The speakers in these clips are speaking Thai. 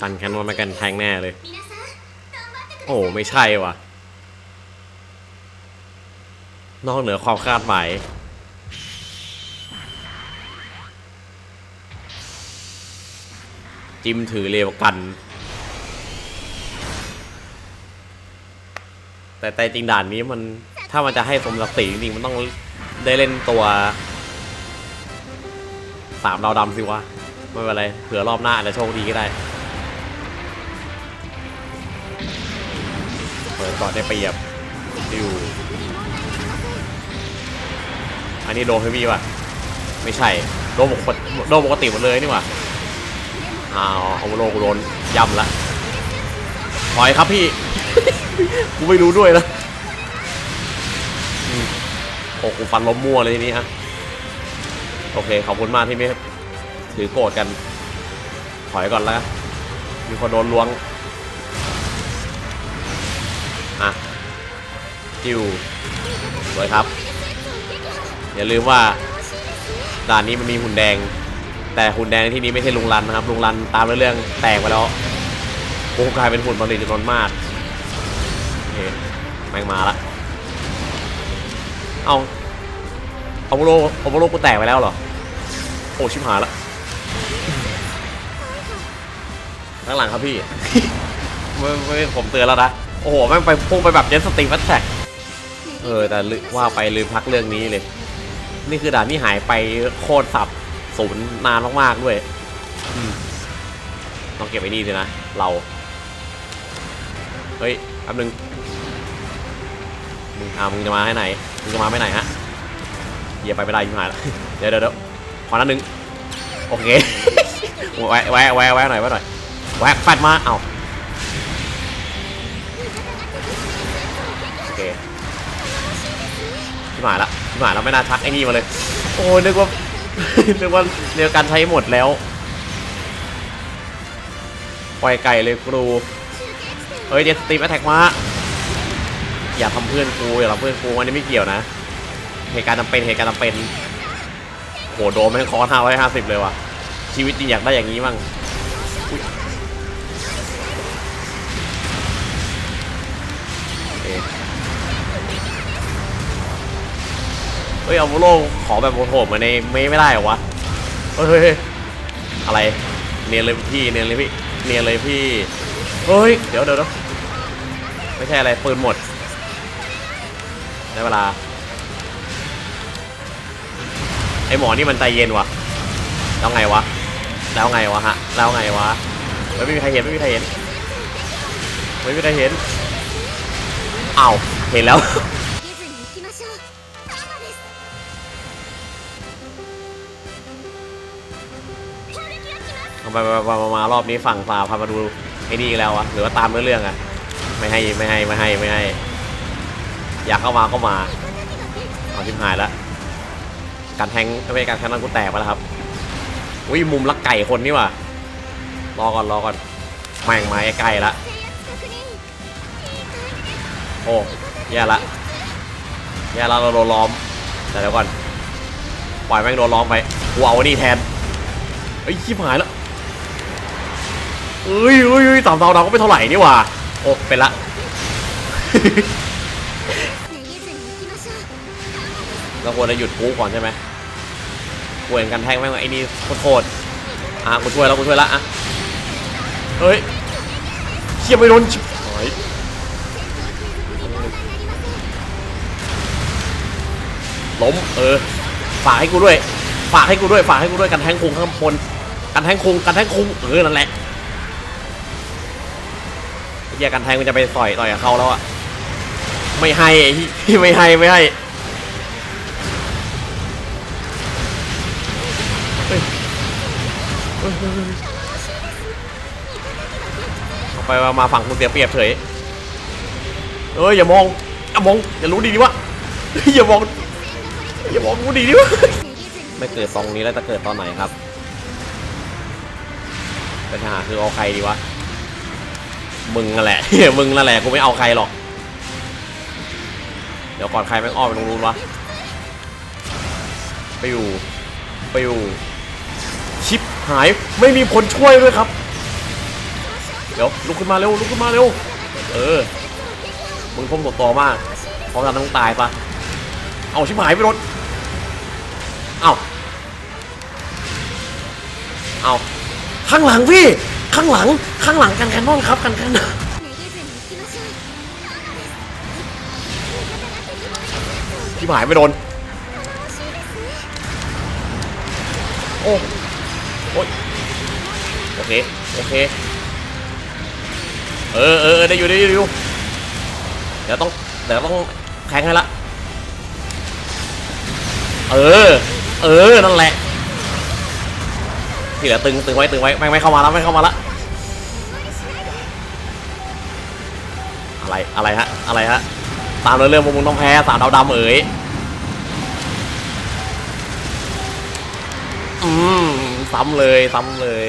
ตันแคนว่ามากันแทงแน่เลย โอ้ไม่ใช่ว่ะ นอกเหนือความคาดหมายจิมถือเร็วกัน แต่แต่จริงด่านนี้มันถ้ามันจะให้สมศักรีจริงมันต้องได้เล่นตัวสามดาวดำสิวะ ไม่เป็นไรเผื่อรอบหน้าอาจจะโชคดีก็ได้ เปิดก่อนได้เปรียบอยู่อันนี้โดนเฮฟวี่ป่ะ ไม่ใช่โดนปกติโดนปกติหมดเลยนี่หว่าอ้าวเอาโลกโดนย่ำละปล่อยครับพี่ กูไม่รู้ด้วยนะโอ้กูฟันล้มมั่วเลยทีนี้ฮะ โอเค ขอบคุณมากที่ไม่ ถือโกรธกัน ถอยก่อนแล้วมีคนโดนล้วง อะ จิวสวยครับ อย่าลืมว่าด่านนี้มันมีหุ่นแดง แต่หุ่นแดงในที่นี้ไม่ใช่ลุงรันนะครับ ลุงรันตามเรื่องแตกไปแล้วโอ้กลายเป็นหุ่นบริจำนวนมากโอเคแม่งมาละ เอาเอาโบโลเอาโบโลกูแตกไปแล้วเหรอ โอ้ชิบหายละ ข้างหลังครับพี่ ไม่ไม่ผมเตือนแล้วนะ โอ้โหแม่งไปพุ่งไปแบบเจ็ตสตีฟัตแท็กเออแต่ลืมว่าไปลืมพักเรื่องนี้เลย นี่คือด่านที่หายไปโคตรสับศูนย์นานมากๆด้วยอืมต้องเก็บไว้นี่สินะ เรา เฮ้ยแป๊บนึงมึงอ่ามึงจะมาให้ไหนมึงจะมาไม่ไหนฮะเหยียบไปไม่ได้ยิ่งหายละเดี๋ยวเดี๋ยวเดี๋ยวขอนัดนึงโอเค แวะแวะแวะแวะหน่อยแวะหน่อย แวะแฟดมาเอ้าโอเคพี่หมายละพี่หมายแล้วไม่น่าทักไอ้นี่มาเลย โอ้ยนึกว่า นึกว่าเรียวการใช้หมดแล้ว ปล่อยไก่เลยครู เฮ้ยเดสตีมแอทแทกมา อย่าทำเพื่อนกูอย่าทำเพื่อนกูอันนี้ไม่เกี่ยวนะ เหตุการณ์จำเป็นเหตุการณ์จำเป็นโหโดนแม่งคอห้าร้อยห้าสิบเลยว่ะชีวิตจริงอยากได้อย่างนี้มั่ง ฮ้ยเอาโลขอแบบโหดๆเหมือนในเมย์ไม่ได้เหรอวะเฮ้ยอะไรเนียนเลยพี่เนียนเลยพี่เนียนเลยพี่เฮ้ยเดี๋ยวเดี๋ยวเดี๋ยวไม่ใช่อะไรปืนหมดได้เวลาไอหมอนี่มันใจเย็นวะแล้วไงวะแล้วไงวะฮะแล้วไงวะไม่มีใครเห็นไม่มีใครเห็นไม่มีใครเห็นอ้าวเห็นแล้ว เอาไปมามารอบนี้ฝั่งสาพามาดูไอ้นี่อีกแล้วอะหรือว่าตามเนื้อเรื่องอะไม่ให้ไม่ให้ไม่ให้ไม่ให้ อยากเข้ามาก็มาเอาทิมหายแล้วการแทงไม่ใช่การแทงนั่นกูแตกไปแล้วครับอุ้ยมุมลักไก่คนนี่วะรอก่อนรอก่อนแม่งมาใกล้ละโอ้แย่ละแย่ละเราโดนล้อมแต่เดี๋ยวก่อนปล่อยแม่งโดนล้อมไปกูเอานี่แทนไอ้ชิบหายแล้ว เอ้ยเอ้ยสามดาวเราก็ไม่เท่าไหร่นี่ว่า โอ้ไปละ เราควรจะหยุดกูก่อนใช่ไหมกูเห็นกันแทงแม่งไอ้นี่โคตรอะกูช่วยแล้วกูช่วยละอะเฮ้ยเทียบไม่โดนชิยล้มเออฝากให้กูด้วย ฝากให้กูด้วย ฝากให้กูด้วยกันแทงคุงข้างบนกันแทงคุงกันแทงคุงเออนั่นแหละ ฮียกันแทงมันจะไปต่อยต่อยกับเขาแล้วอะไม่ให้ไม่ให้ไม่ให้ไปมาฝั่งคุณเสียเปรียบเฉยเอ้ยอย่ามองอย่ามองอย่ารู้ดีดิวะอย่ามองอย่ามองรู้ดีดิวะไม่เกิดตรงนี้แล้วจะเกิดตอนไหนครับปัญหาคือเอาใครดีวะ มึงนั่นแหละ มึงนั่นแหละกูไม่เอาใครหรอก เดี๋ยวก่อนใครแม่งอ้อมไปตรงนู้นวะไปอยู่ไปอยู่ชิปหายไม่มีคนช่วยด้วยครับ เดี๋ยวลุกขึ้นมาเร็วลุกขึ้นมาเร็ว เออ มึงคมตัวโตมากพราะฉะนั้นต้องตายปะเอาชิบหายไปรถ เอาเอาข้างหลังพี่ ข้างหลังข้างหลังกันแคนนอนครับกันแคนนอนที่หายไม่โดน โอ้โอ้ยโอเค โอเค เออเออได้อยู่ได้อยู่เดี๋ยวต้องเดี๋ยวต้องแข่งให้ละ เออ เออ นั่นแหละ ที่เหลือตึงตึงไว้ตึงไว้ไม่ไม่เข้ามาแล้วไม่เข้ามาละอะไรอะไรฮะอะไรฮะตามเรื่องพวกมึงต้องแพ้สามดาวดำเอ๋ยอืมซ้ำเลยซ้ำเลย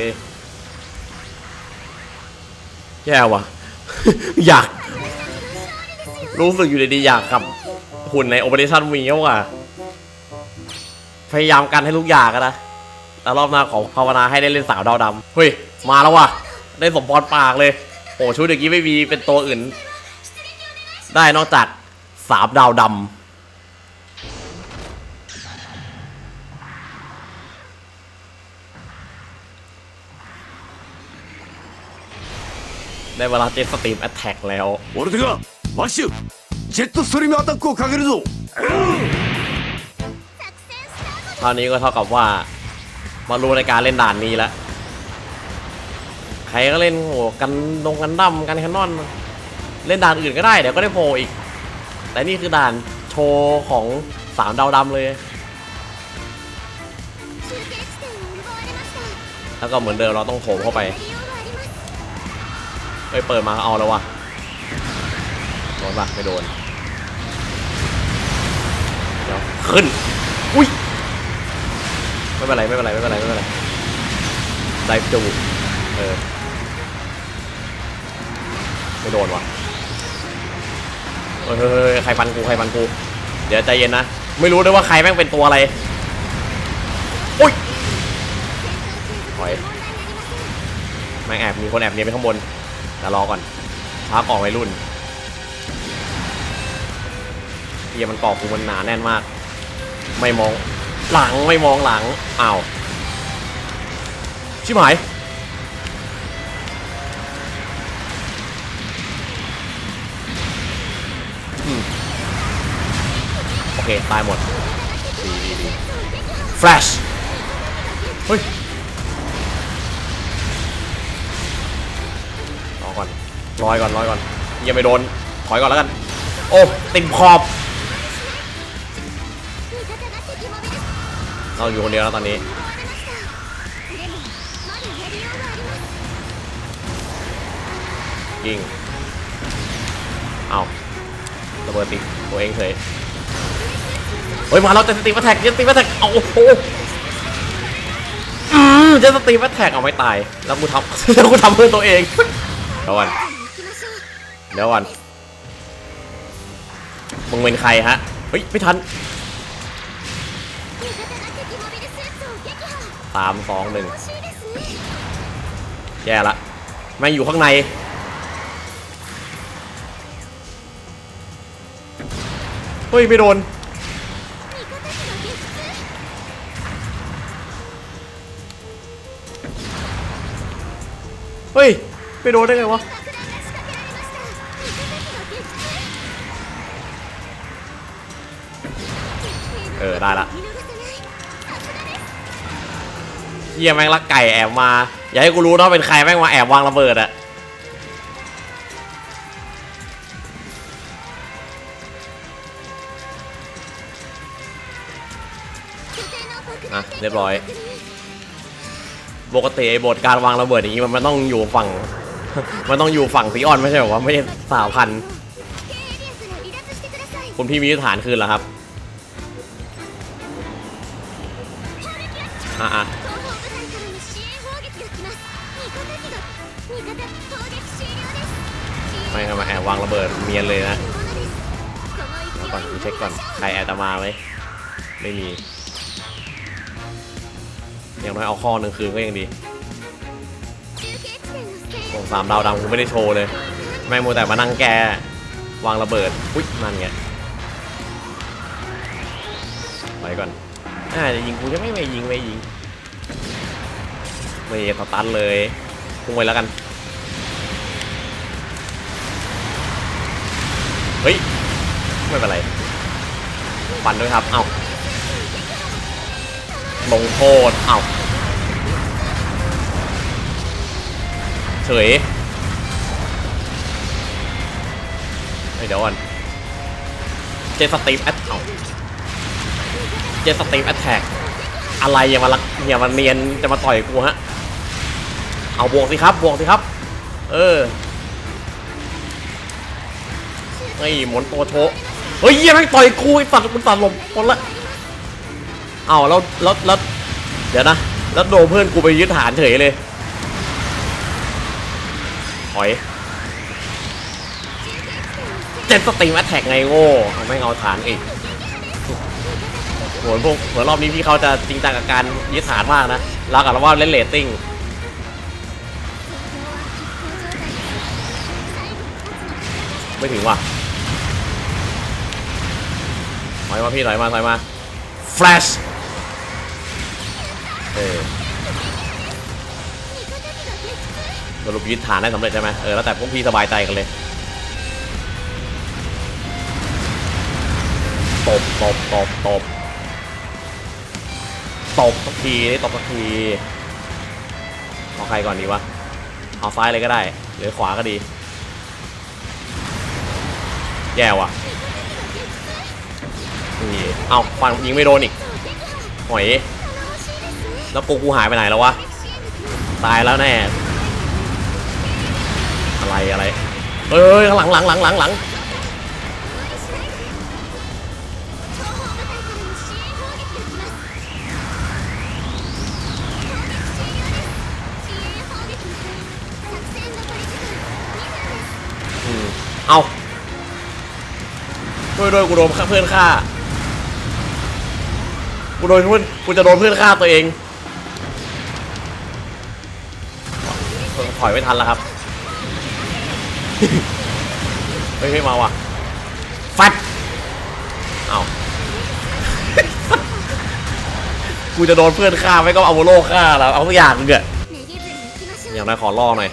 แย่ว่ะ อยาก รู้สึกอยู่ดีๆอยากกับหุ่นใน Operation มีว่ะพยายามกันให้ทุกอย่างนะ แต่รอบหน้าขอภาวนาให้ได้เล่นสาวดาวดำเฮ้ย มาแล้วว่ะ ได้สมพรปากเลย โอ้ชุดเมื่อกี้ไม่มีเป็นตัวอื่น ได้นอกจากสามดาวดำ ได้เวลาเจ็ตสตรีมแอตแทกแล้ว 俺手がマッシュジェットストリームアタックをかけるぞ เท่านี้ก็เท่ากับว่า มารู้ในการเล่นด่านนี้แล้วใครก็เล่นโหกันลงกันดำกันแคนนอน เล่นด่านอื่นก็ได้เดี๋ยวก็ได้โผล่อีก แต่นี่คือด่านโชว์ของสามดาวดำเลย แล้วก็เหมือนเดิมเราต้องโผล่เข้าไปเฮ้ยเปิดมาเอาแล้ววะโดนปะไม่โดนเดี๋ยวขึ้น อุ้ย เป็นไรไม่เป็นไรไม่เป็นไรไม่เป็นไรได้จูเออไม่โดนวะเฮ้ยเฮ้ยเฮ้ยใครฟันกูใครฟันกู เดี๋ยวใจเย็นนะ ไม่รู้ด้วยว่าใครแม่งเป็นตัวอะไรอุ้ยถอยแม่งแอบมีคนแอบเนียนไปข้างบนแต่รอก่อนช้าก่อวัยรุ่นเฮียมันก่อกูมันหนาแน่นมาก ไม่มอง หลังไม่มองหลังอ้าวชิบหายอืมโอเค ตายหมด ดีดีดีแฟลชเฮ้ยรอก่อนลอยก่อนลอยก่อนยังไม่โดน ถอยก่อนแล้วกัน โอ้ ติดขอบ เราอยู่คนเดียวแล้วตอนนี้ยิงเอาระเบิดติตัวเองเฉยเฮ้ยมาเราจะสตีมาแท็กจะสตีมาแท็กเอาโอ้โหจะสตีมาแท็กเอาไม่ตาย แล้วกูทำแล้วกูทำเพื่อตัวเองเดี๋ยววันเดี๋ยววันมึงเป็นใครฮะ เฮ้ย ไม่ทัน สามสองหนึ่งแย่ละไม่อยู่ข้างใน เฮ้ย ไม่โดน เฮ้ย ไม่โดนได้ไงวะเออ ได้ละ เฮียแม่งลักไก่แอบมา อย่าให้กูรู้นะเป็นใครแม่งมาแอบวางระเบิดอะอะเรียบร้อยปกติไอ้บทการวางระเบิดอย่างนี้มันมันต้องอยู่ฝั่ง มันต้องอยู่ฝั่งสีอ่อนไม่ใช่หรอวะไม่ใช่สาวพันคุณพี่มีฐานคืนเหรอครับ ก่อน ใครแอตมาไหมไม่มี อย่างน้อยเอาข้อหนึ่งคืนก็ยังดีโอ้สามดาวดำกูไม่ได้โชว์เลย ไม่โมแต่มานั่งแก วางระเบิด อุ๊ยมันไงไปก่อนอ่าจะยิงกูจะไม่ไม่ยิงไม่ยิงไม่สตันเลยพุ่งไปแล้วกัน เฮ้ย ไม่เป็นไร ปันด้วยครับ เอ้าลงโทษ เอ้าเฉยเฮ้ยเดี๋ยวก่อนเจสตีฟแอตเอ้าเจสตีฟแอตแทกอะไรอย่ามาลักอย่ามาเนียนจะมาต่อยกูฮะ เอาบวกสิครับบวกสิครับ เออเฮ้หมุนตัวโช เฮ้ยเหี้ยังไม่งต่อยกูไอ้สัตว์มันตัดลมคนละเอาแล้วแล้วแล้วเดี๋ยวนะ แล้วโดนเพื่อนกูไปยึดฐานเฉยเลยถอยเจ็ดสตีมแอตแทกไงโง่เอาไม่เอาฐานอีกเหมือนพวกเหมือนรอบนี้พี่เขาจะจริงจังกับการยึดฐานมากนะรักกับว่าเล่นเรตติ้งไม่ถึงว่ะ อยมาพี่ถอยมาถอยมาแฟลชเออสรุปยึดฐานได้สำเร็จใช่ไหมเออแล้วแต่พวกพี่สบายใจกันเลยตบตบตบตบตบสักทีได้ตบสักทีเอาใครก่อนดีวะเอาซ้ายเลยก็ได้ หรือขวาก็ดี แย่ว่ะ นี่เอาฟันยิงไม่โดนอีกหอย แล้วปูกูหายไปไหนแล้ววะ ตายแล้วแน่ อะไรอะไรเฮ้ยข้างหลังหลังหลังหลังหลังเอาด้วยด้วยกูโดนเพื่อนฆ่า กูโดนเพื่อนกูจะโดนเพื่อนฆ่าตัวเองเออถอยไม่ทันแล้วครับเฮ้ยเฮ้ยมาว่ะฟัดเอากูจะโดนเพื่อนฆ่าไม่ก็เอาโมโลฆ่าแล้วเอาสักอย่างหนึงอะอย่างไรขอล่อหน่อย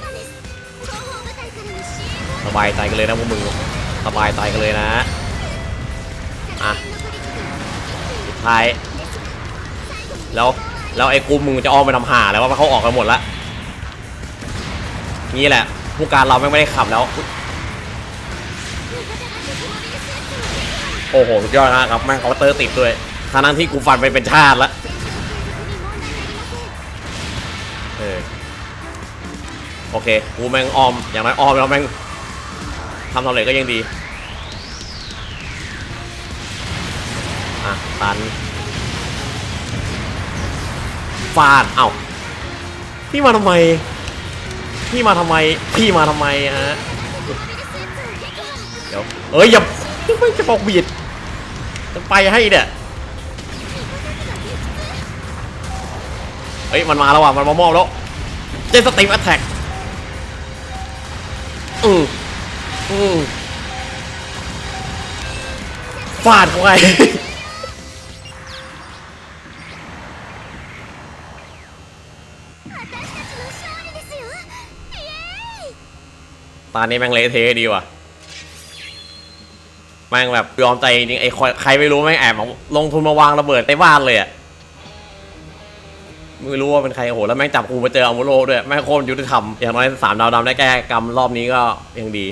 สบายใจกันเลยนะพวกมึงสบายใจกันเลยนะอะสุดท้าย แล้วแล้วไอ้กูมึงจะออกไปทำหาแล้วว่าเขาออกกันหมดละนี่แหละ ผู้การเราไม่ได้ขับแล้ว โอ้โหสุดยอดนะครับแม่งเขาน์เตอร์ติดด้วยทางนั้นที่กูฟันไปเป็นชาติละเออโอเค กูแม่งออม อย่างน้อยออมแล้วแม่งทำสำเร็จก็ยังดี อะ ตัน ฟาดเอ้าพี่มาทำไม พี่มาทำไม พี่มาทำไมฮะ เดี๋ยว เอ้ยอย่าไม่จะบอกบีดจะไปให้เนี่ยเฮ้ยมันมาแล้วว่ะมันมามอบแล้ว เจสตีมแอตแทกอืมอืมฟาดเข้าไป ตอนนี้แม่งเละเทะดีว่ะแม่งแบบยอมใจจริงไอ้ใครไม่รู้แม่งแอบเอาลงทุนมาวางระเบิดในบ้านเลยอะไม่รู้ว่าเป็นใครโอ้โหแล้วแม่งจับกูมาเจออามุโรด้วยแม่งโคตรยุติธรรมอย่างน้อยสามดาวดำได้แก้กรรมรอบนี้ก็ยังดี